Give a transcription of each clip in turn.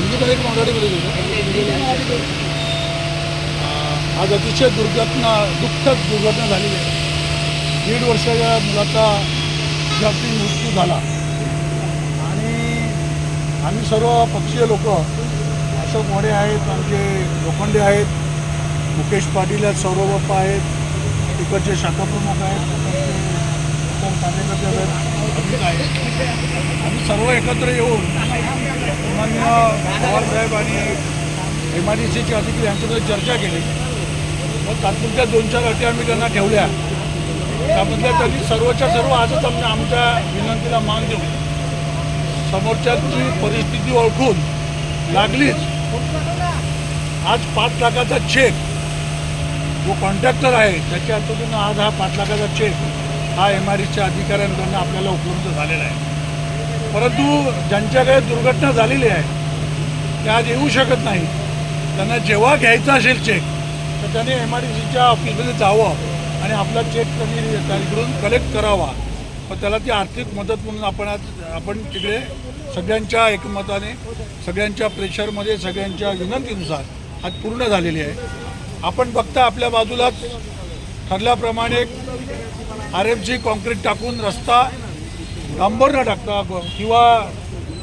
हिंदीमध्ये की मराठीमध्ये बोलू? आज अतिशय दुर्घटना दुःखद दुर्घटना झालेली आहे. दीड वर्षाच्या मुलाचा जागतिक मृत्यू झाला. आणि आम्ही सर्व पक्षीय लोक अशोक मोडे आहेत आमचे लोखंडे आहेत मुकेश पाटील आहेत सौरभ बाप्पा आहेत तिकडचे शाखाप्रमुख आहेत कार्यकर्ते आहेत. आम्ही सर्व एकत्र येऊन माननीय पवारसाहेब आणि एम आय डी सीचे अधिकारी यांच्याकडे चर्चा केली. मग तात्पुरत्या दोन चार अटी आम्ही त्यांना ठेवल्या. त्यामधल्या त्यांनी सर्वच्या सर्व आजच आम्ही आमच्या विनंतीला मान देऊन समोरच्याची परिस्थिती ओळखून लागलीच. आज पाच लाखाचा चेक जो कॉन्ट्रॅक्टर आहे त्याच्या हातून आज हा पाच लाखाचा चेक हा एम आर एसच्या अधिकाऱ्यांकडून आपल्याला उपलब्ध झालेला आहे. परंतु ज्यांच्याकडे दुर्घटना झालेली आहे ते आज येऊ शकत नाही त्यांना जेव्हा घ्यायचा असेल चेक तर त्यांनी एम आर डी सीच्या ऑफिसमध्ये जावं आणि आपला चेक त्यांनी त्यांच्याकडून कलेक्ट करावा. पण त्याला ती आर्थिक मदत म्हणून आपण आज आपण तिकडे सगळ्यांच्या एकमताने सगळ्यांच्या प्रेशरमध्ये सगळ्यांच्या विनंतीनुसार आज पूर्ण झालेली आहे. आपण बघता आपल्या बाजूलाच ठरल्याप्रमाणे आर एफ जी कॉन्क्रीट टाकून रस्ता डांबर न टाकता किंवा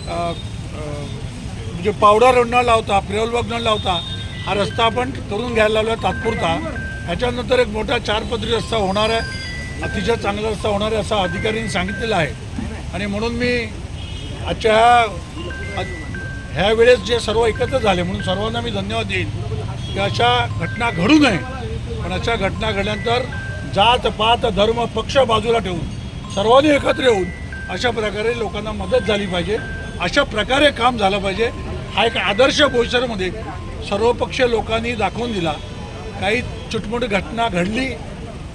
म्हणजे पावडर न लावता फ्रेवलवर्क न लावता हा रस्ता आपण करून घ्यायला लावला तात्पुरता. ह्याच्यानंतर एक मोठा चारपदरी रस्ता होणार आहे. अतिशय चांगला रस्ता होणार आहे असं अधिकाऱ्यांनी सांगितलेलं आहे. आणि म्हणून मी आजच्या ह्या ह्या वेळेस जे सर्व एकत्र झाले म्हणून सर्वांना मी धन्यवाद देईन की अशा घटना घडू नये. पण अशा घटना घडल्यानंतर जात पात धर्म पक्ष बाजूला ठेवून सर्वांनी एकत्र येऊन अशा प्रकारे लोकांना मदत झाली पाहिजे. अशा प्रकारे काम झालं पाहिजे. हा एक आदर्श बोईसरमध्ये सर्वपक्षीय लोकांनी दाखवून दिला. काही चुटमुट घटना घडली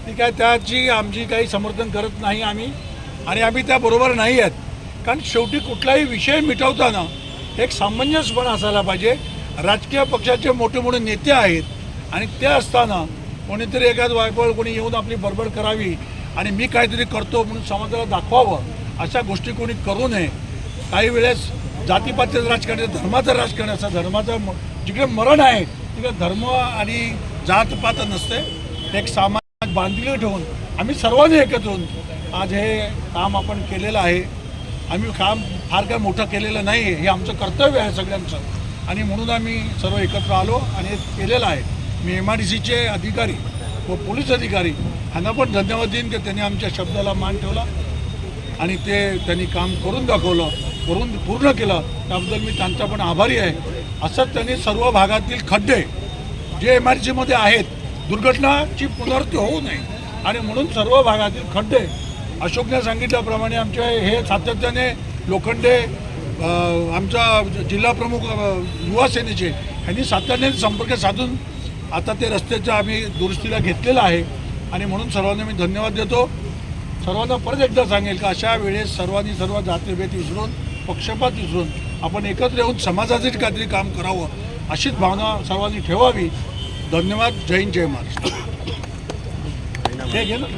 ती काय त्याची आमची काही समर्थन करत नाही आम्ही आणि आम्ही त्याबरोबर नाही आहेत. कारण शेवटी कुठलाही विषय मिटवताना एक सामंजस्यपणा असायला पाहिजे. राजकीय पक्षाचे मोठे मोठे नेते आहेत आणि ते असताना कोणीतरी एखाद वायपळ कोणी येऊन आपली बडबड करावी आणि मी काहीतरी करतो म्हणून समाजाला दाखवावं. अशा गोष्टी कोणी करू नये. काही वेळेस जातीपातीचं राजकारण धर्माचं राजकारण असं धर्माचं म- जिकडे मरण आहे तिकडे धर्म आणि जातपात नसते. एक समाज बांधिले ठेवून आम्ही सर्वांनी एकत्र होऊन आज हे काम आपण केलेलं आहे. आम्ही काम फार काय मोठं केलेलं नाही आहे. हे आमचं कर्तव्य आहे सगळ्यांचं. आणि म्हणून आम्ही सर्व एकत्र आलो आणि हे केलेलं आहे. मी एम आय डी सीचे अधिकारी व पोलीस अधिकारी ह्यांना पण धन्यवाद देईन की त्यांनी आमच्या शब्दाला मान ठेवला. आणि ते त्यांनी काम करून दाखवलं करून पूर्ण केलं. त्याबद्दल मी त्यांचा पण आभारी आहे. असंच त्यांनी सर्व भागातील खड्डे जे एम आर आहेत दुर्घटनाची पुनरावृत्ती होऊ नये. आणि म्हणून सर्व भागातील खड्डे अशोकने सांगितल्याप्रमाणे आमचे हे सातत्याने लोखंडे आमच्या जिल्हाप्रमुख जिल्हा प्रमुख युवा सेनेचे ह्यांनी सातत्याने संपर्क साधून आता ते रस्त्याचं आम्ही दुरुस्तीला घेतलेलं आहे. आणि म्हणून सर्वांना मी धन्यवाद देतो. सर्वांना परत एकदा सांगेल का अशा वेळेस सर्वांनी सर्व जातीभेद विसरून पक्षपात विसरून आपण एकत्र येऊन समाजासाठी काहीतरी काम करावं अशीच भावना सर्वांनी ठेवावी. धन्यवाद. जय हिंद जय महाराष्ट्र. हे घे ना.